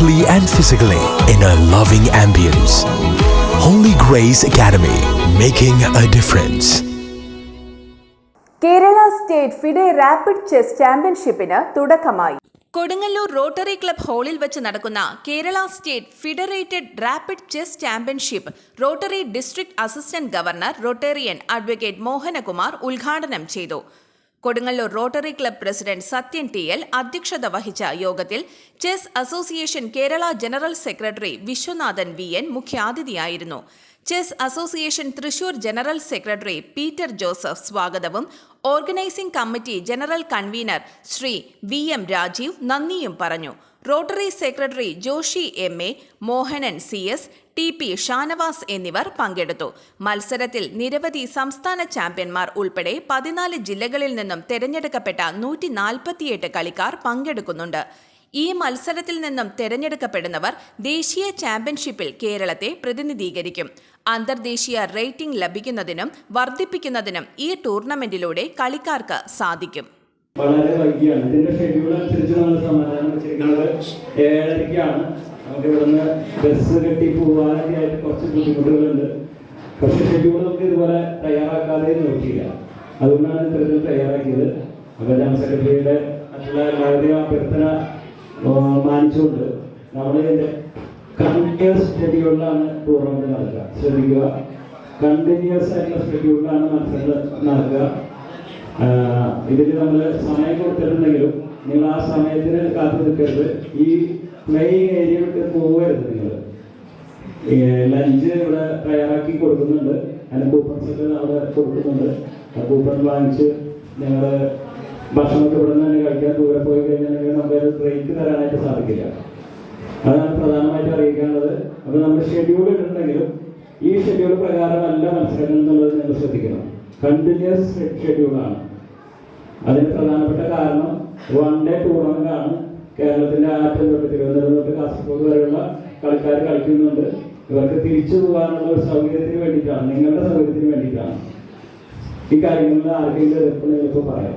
mentally and physically in a loving ambience. Holy Grace Academy, making a difference. Kerala state FIDE rapid chess ചാമ്പ്യൻഷിപ്പിന് തുടക്കമായി Kodungallur rotary club ഹാളിൽ വെച്ച് നടക്കുന്ന Kerala state FIDE rated rapid chess championship rotary district assistant governor rotarian advocate Mohanakumar ഉദ്ഘാടനം ചെയ്തു Kodungallur rotary club president Sathyan T L അധ്യക്ഷത വഹിച്ച യോഗത്തിൽ chess association Kerala general secretary Viswanathan V N മുഖ്യാതിഥിയായിരുന്നു. Chess association Thrissur general secretary Peter Joseph സ്വാഗതവും organising committee general convener Sri V M Rajeev നന്ദിയും പറഞ്ഞു. Rotary secretary Joshi M A Mohanan C S T P Shanavas എന്നിവർ പങ്കെടുത്തു. മത്സരത്തിൽ നിരവധി സംസ്ഥാന ചാമ്പ്യന്മാർ ഉൾപ്പെടെ പതിനാല് ജില്ലകളിൽ നിന്നും തെരഞ്ഞെടുക്കപ്പെട്ട നൂറ്റി നാൽപ്പത്തിയെട്ട് കളിക്കാർ പങ്കെടുക്കുന്നുണ്ട്. ഈ മത്സരത്തിൽ നിന്നും തെരഞ്ഞെടുക്കപ്പെടുന്നവർ ദേശീയ ചാമ്പ്യൻഷിപ്പിൽ കേരളത്തെ പ്രതിനിധീകരിക്കും. അന്തർദേശീയ റേറ്റിംഗ് ലഭിക്കുന്നതിനും വർദ്ധിപ്പിക്കുന്നതിനും ഈ ടൂർണമെന്റിലൂടെ കളിക്കാർക്ക് സാധിക്കും. വളരെ വൈകിയാണ്. ഇതിന്റെ ഷെഡ്യൂൾ അനുസരിച്ച് നമ്മൾ സമാധാനം വെച്ചിരിക്കുന്നത് ഏഴരയ്ക്കാണ്. നമുക്ക് ഇവിടുന്ന് ബസ് കെട്ടി പോകാനൊക്കെ ആയിട്ട് കുറച്ച് ബുദ്ധിമുട്ടുകളുണ്ട്. പക്ഷെ ഷെഡ്യൂൾ നമുക്ക് ഇതുപോലെ തയ്യാറാക്കാതെ നോക്കിയില്ല. അതുകൊണ്ടാണ് ഇത്തരത്തിൽ തയ്യാറാക്കിയത്. അപ്പോൾ ജനറൽ സെക്രട്ടറിയുടെ മറ്റുള്ള എല്ലാവരുടെയും അഭ്യർത്ഥന മാനിച്ചുകൊണ്ട് നമ്മൾ ഇതിന്റെ കണ്ടിന്യൂസ് ഷെഡ്യൂളിലാണ് ടൂർണമെന്റ് നടക്കുക. ശ്രദ്ധിക്കുക. കണ്ടിന്യൂസ് ആയിട്ടുള്ള ഷെഡ്യൂളിലാണ് മത്സരങ്ങൾ നടക്കുക. ഇതിൽ നമ്മൾ സമയം കൊടുത്തിട്ടുണ്ടെങ്കിലും നിങ്ങൾ ആ സമയത്തിന് കാത്തു നിൽക്കരുത് ഈ പ്ലേയിങ് ഏരിയ വിട്ട് പോകരുത് നിങ്ങൾ ലഞ്ച് ഇവിടെ തയ്യാറാക്കി കൊടുക്കുന്നുണ്ട്. അതിന് കൂപ്പൺസ് ഒക്കെ അവിടെ കൊടുക്കുന്നുണ്ട്. കൂപ്പൺ വാങ്ങിച്ച് ഞങ്ങൾ ഭക്ഷണമൊക്കെ ഇവിടെ നിന്ന് തന്നെ കഴിക്കാൻ ദൂരെ പോയി കഴിഞ്ഞിട്ടുണ്ടെങ്കിൽ നമുക്ക് ബ്രേക്ക് തരാനായിട്ട് സാധിക്കില്ല. അതാണ് പ്രധാനമായിട്ട് അറിയിക്കാനുള്ളത്. അപ്പോൾ നമ്മൾ ഷെഡ്യൂൾ ഇട്ടിട്ടുണ്ടെങ്കിലും ഈ ഷെഡ്യൂൾ പ്രകാരമല്ല മത്സരങ്ങൾ എന്നുള്ളത് നിങ്ങൾ ശ്രദ്ധിക്കണം. കണ്ടിന്യൂസ് ഷെഡ്യൂളാണ് അതിന് പ്രധാനപ്പെട്ട കാരണം വൺ ഡേ ടൂർണമെന്റ് ആണ്. കേരളത്തിന്റെ ആറ്റം തൊട്ട് തിരുവനന്തപുരം തൊട്ട് കാസർഗോഡ് വരെയുള്ള കളിക്കാർ കളിക്കുന്നുണ്ട്. ഇവർക്ക് തിരിച്ചു പോകാനുള്ള ഒരു സൗകര്യത്തിന് വേണ്ടിയിട്ടാണ്. നിങ്ങളുടെ സൗകര്യത്തിന് വേണ്ടിയിട്ടാണ്. ഈ കാര്യങ്ങളിൽ ആർക്കെങ്കിലും എതിർപ്പ് നിങ്ങൾക്ക് പറയാം.